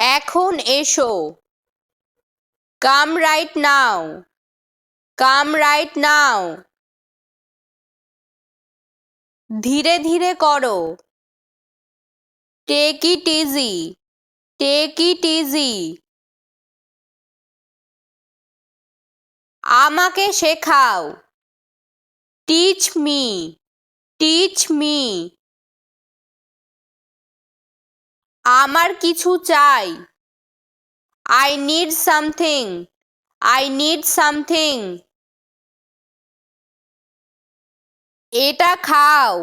এখন এসো। Come right now come right now ধীরে ধীরে করো। Take it easy take it easy আমাকে শেখাও। টিচ মি টিচ মি আমার কিছু চাই। I need something I need something এটা খাও।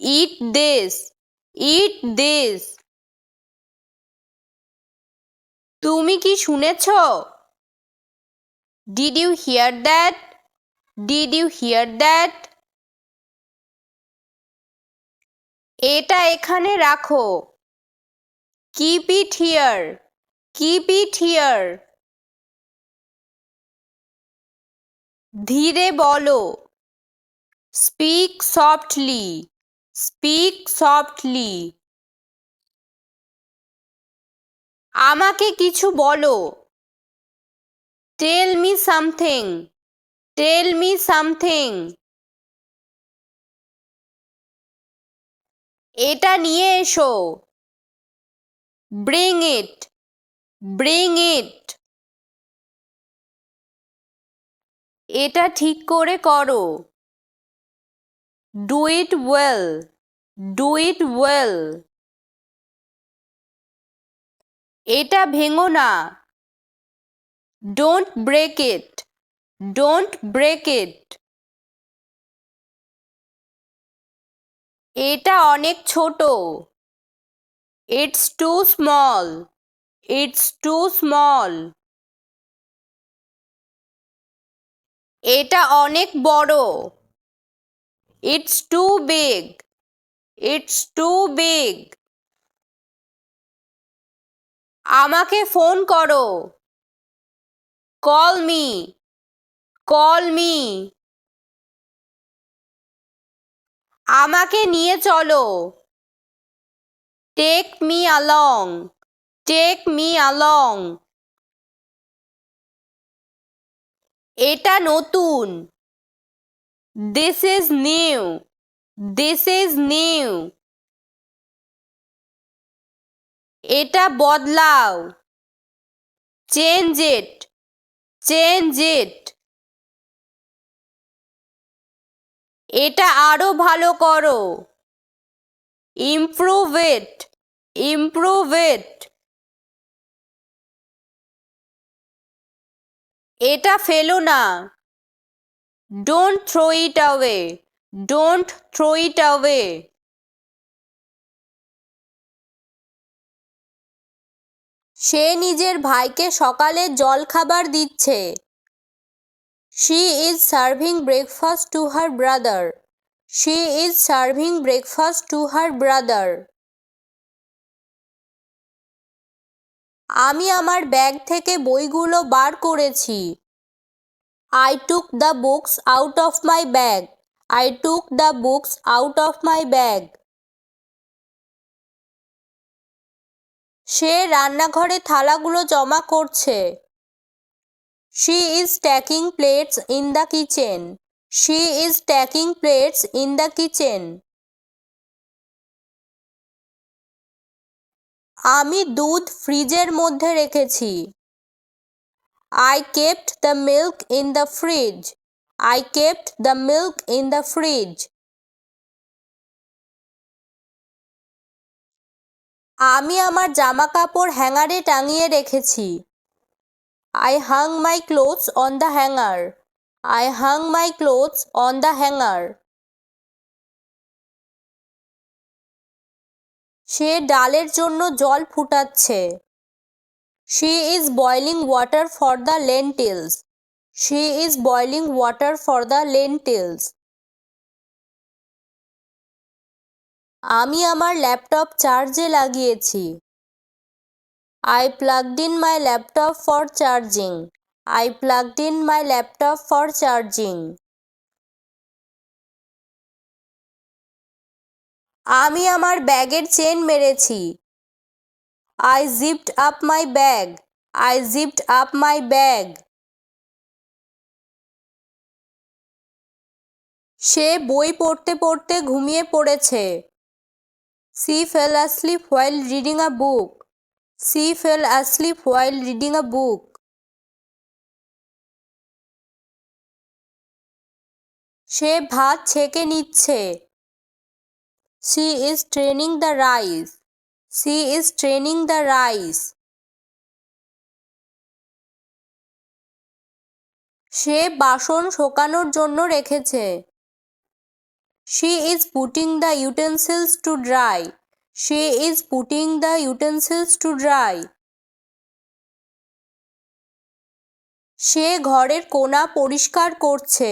ইট দিস ইট দিস তুমি কি শুনেছ? Did you hear that did you hear that এটা এখানে রাখো। Keep it here keep it here ধীরে বলো। স্পিক সফটলি স্পিক সফটলি আমাকে কিছু বলো। Tell me something tell me something এটা নিয়ে এসো। ব্রিং ইট ব্রিং ইট এটা ঠিক করে করো। Do it well do it well এটা ভেঙো না। Don't break it don't break it এটা অনেক ছোট। It's too small it's too small এটা অনেক বড়। It's too big it's too big আমাকে ফোন করো। কল মি কল মি আমাকে নিয়ে চলো। Take me along take me along এটা নতুন। This is new this is new এটা বদলাও। চেঞ্জ ইট চেঞ্জ ইট এটা আরও ভালো করো। ইমপ্রুভ ইট ইমপ্রুভ ইট এটা ফেলো না। Don't throw it away don't throw it away সে নিজের ভাইকে সকালে জলখাবার দিচ্ছে। She is serving breakfast to her brother she is serving breakfast to her brother আমি আমার ব্যাগ থেকে বইগুলো বার করেছি। I took the books out of my bag I took the books out of my bag সে রান্নাঘরে থালাগুলো জমা করছে। She is stacking plates in the kitchen she is stacking plates in the kitchen আমি দুধ ফ্রিজের মধ্যে রেখেছি। I kept the milk in the fridge I kept the milk in the fridge আমি আমার জামা কাপড় হ্যাঙ্গারে টাঙিয়ে রেখেছি। I hung my clothes on the hanger I hung my clothes on the hanger সে ডালের জন্য জল ফুটাচ্ছে। She is boiling water for the lentils. She is boiling water for the lentils. আমি আমার ল্যাপটপ চার্জে লাগিয়েছি। I plugged in my laptop for charging I plugged in my laptop for charging আমি আমার ব্যাগের চেন মেরেছি। I zipped up my bag I zipped up my bag সে বই পড়তে পড়তে ঘুমিয়ে পড়েছে। She fell asleep while reading a book she fell asleep while reading a book সে ভাত ছেঁকে নিচ্ছে। She is straining the rice she is straining the rice সে বাসন শোকানোর জন্য রেখেছে। She is putting the utensils to dry she is putting the utensils to dry সে ঘরের কোণা পরিষ্কার করছে।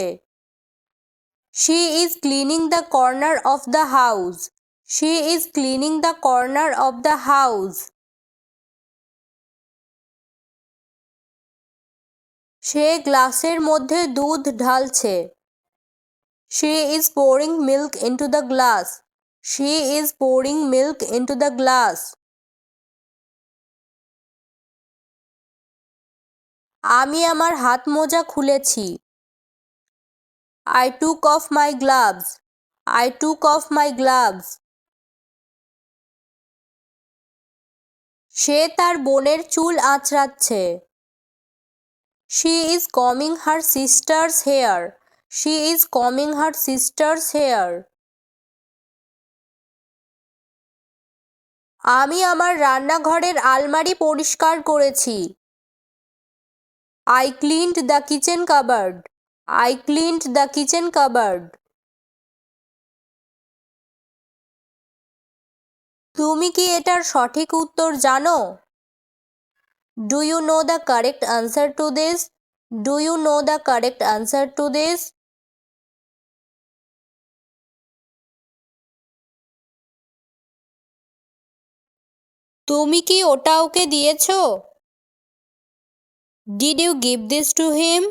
She is cleaning the corner of the house she is cleaning the corner of the house সে গ্লাসের মধ্যে দুধ ঢালছে। She is pouring milk into the glass she is pouring milk into the glass আমি আমার হাত মোজা খুলেছি। I took off my gloves I took off my gloves সে তার বোনের চুল আঁচড়াচ্ছে। She is coming her sisters here she is coming her sisters here আমি আমার রান্নাঘরের আলমারি পরিষ্কার করেছি। I cleaned the kitchen cupboard I cleaned the kitchen cupboard তুমি কি এটার সঠিক উত্তর জানো? Do you know the correct answer to this do you know the correct answer to this তুমি কি ওটা ওকে দিয়েছ? Did you give this to him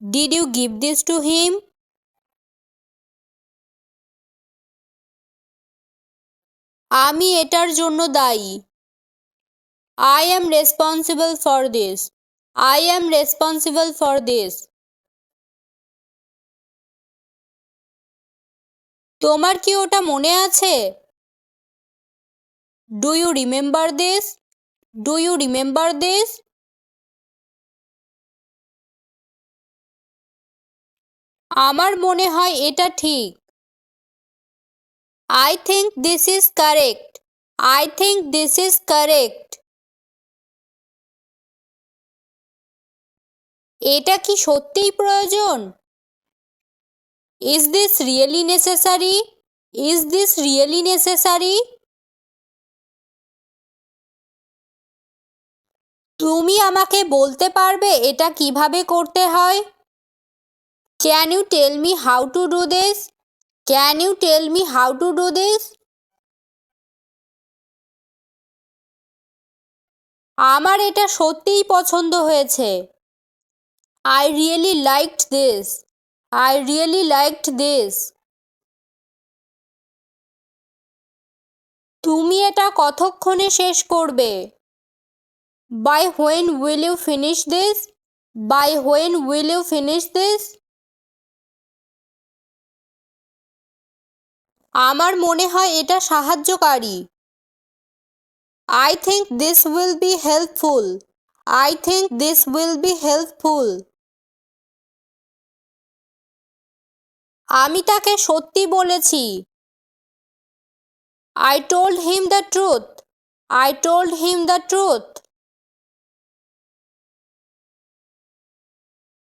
did you give this to him আমি এটার জন্য দায়ী। I am responsible for this I am responsible for this তোমার কি ওটা মনে আছে? Do you remember this do you remember this আমার মনে হয় এটা ঠিক। I think this is correct I think this is correct এটা কি সত্যিই প্রয়োজন? Is this really necessary is this really necessary তুমি আমাকে বলতে পারবে এটা কীভাবে করতে হয়? Can you tell me how to do this can you tell me how to do this আমার এটা সত্যিই পছন্দ হয়েছে। I really liked this I really liked this তুমি এটা কতক্ষণে শেষ করবে? By when will you finish this by when will you finish this আমার মনে হয় এটা সাহায্যকারী। I think this will be helpful I think this will be helpful আমি তাকে সত্যি বলেছি। I told him the truth I told him the truth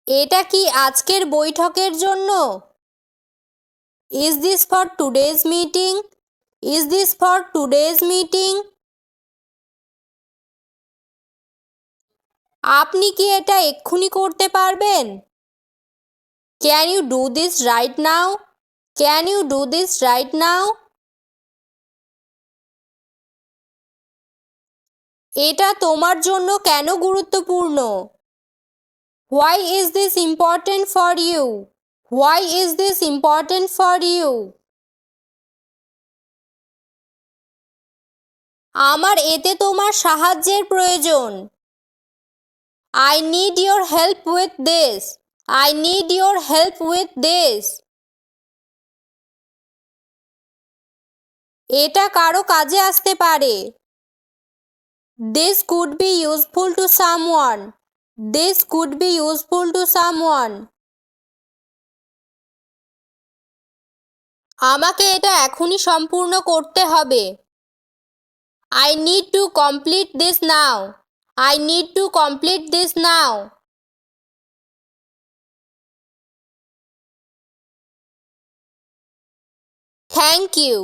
এটা কি আজকের বৈঠকের জন্য? Is this for today's meeting is this for today's meeting আপনি কি এটা এক্ষুনি করতে পারবেন? Can you do this right now can you do this right now এটা তোমার জন্য কেন গুরুত্বপূর্ণ? Why is this important for you why is this important for you আমার এতে তোমার সাহায্যের প্রয়োজন। I need your help with this I need your help with this এটা কারও কাজে আসতে পারে। This could be useful to someone this could be useful to someone আমাকে এটা এখনই সম্পূর্ণ করতে হবে। I need to complete this now I need to complete this now thank you